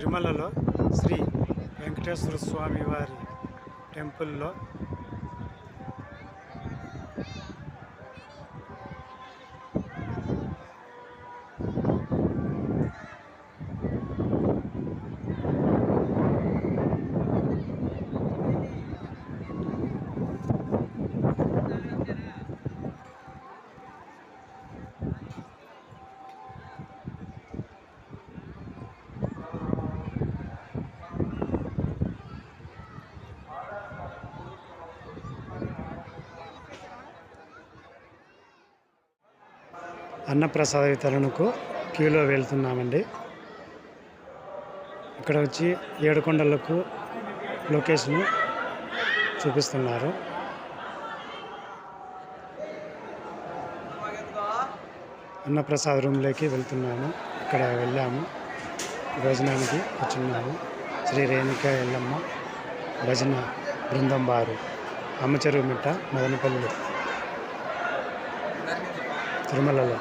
తిరుమలలో శ్రీ వెంకటేశ్వర స్వామి వారి టెంపుల్లో అన్నప్రసాద వితరణకు క్యూలో వెళ్తున్నామండి. ఇక్కడ వచ్చి ఏడుకొండలకు లొకేషన్ చూపిస్తున్నారు. అన్నప్రసాద రూమ్లోకి వెళ్తున్నాము. ఇక్కడ వెళ్ళాము. భోజనానికి కూర్చున్నాము శ్రీ రేణుక ఎల్లమ్మ భజన బృందం వారు అమ్మచెరువు మిట్ట మదనపల్లి తిరుమలలో.